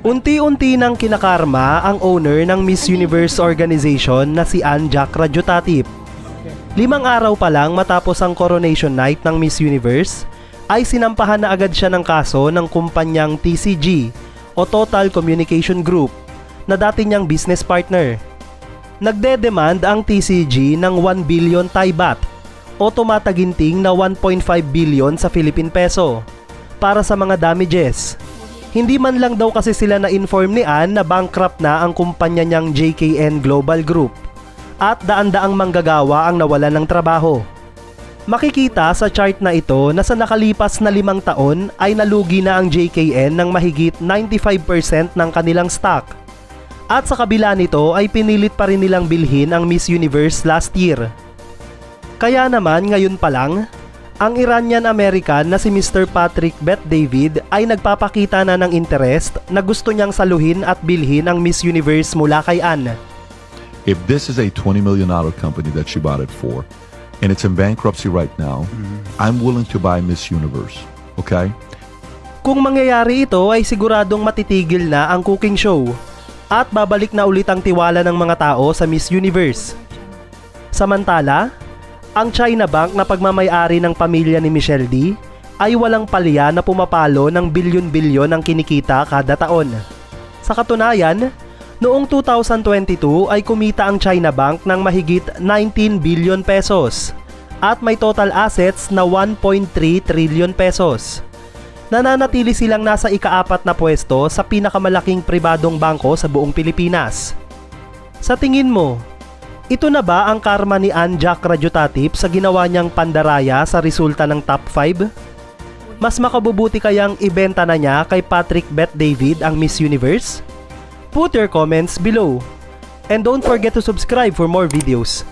Unti-unti nang kinakarma ang owner ng Miss Universe organization na si Ann Jack Radyotatip. Limang araw pa lang matapos ang coronation night ng Miss Universe, ay sinampahan na agad siya ng kaso ng kumpanyang TCG o Total Communication Group na dati niyang business partner. Nagde-demand ang TCG ng 1 billion Thai baht o tumataginting na 1.5 billion sa Philippine peso para sa mga damages. Hindi man lang daw kasi sila na-inform ni Ann na bankrupt na ang kumpanya niyang JKN Global Group at daan-daang manggagawa ang nawalan ng trabaho. Makikita sa chart na ito na sa nakalipas na limang taon ay nalugi na ang JKN ng mahigit 95% ng kanilang stock. At sa kabila nito ay pinilit pa rin nilang bilhin ang Miss Universe last year. Kaya naman ngayon pa lang, ang Iranian-American na si Mr. Patrick Bet David ay nagpapakita na ng interest na gusto niyang saluhin at bilhin ang Miss Universe mula kay Anne. If this is a $20 million company that she bought it for, and it's in bankruptcy right now, I'm willing to buy Miss Universe. Okay? Kung mangyayari ito ay siguradong matitigil na ang cooking show at babalik na ulit ang tiwala ng mga tao sa Miss Universe. Samantala, ang China Bank na pagmamayari ng pamilya ni Michelle D ay walang palya na pumapalo ng bilyon-bilyon ang kinikita kada taon. Sa katunayan, noong 2022 ay kumita ang China Bank ng mahigit 19 billion pesos at may total assets na 1.3 trillion pesos nananatili silang nasa ikaapat na pwesto sa pinakamalaking pribadong bangko sa buong Pilipinas. Sa tingin mo, ito na ba ang karma ni Ann Jack Radyotatip sa ginawa niyang pandaraya sa resulta ng top 5? Mas makabubuti kayang ibenta na niya kay Patrick Bet David ang Miss Universe? Put your comments below. And don't forget to subscribe for more videos.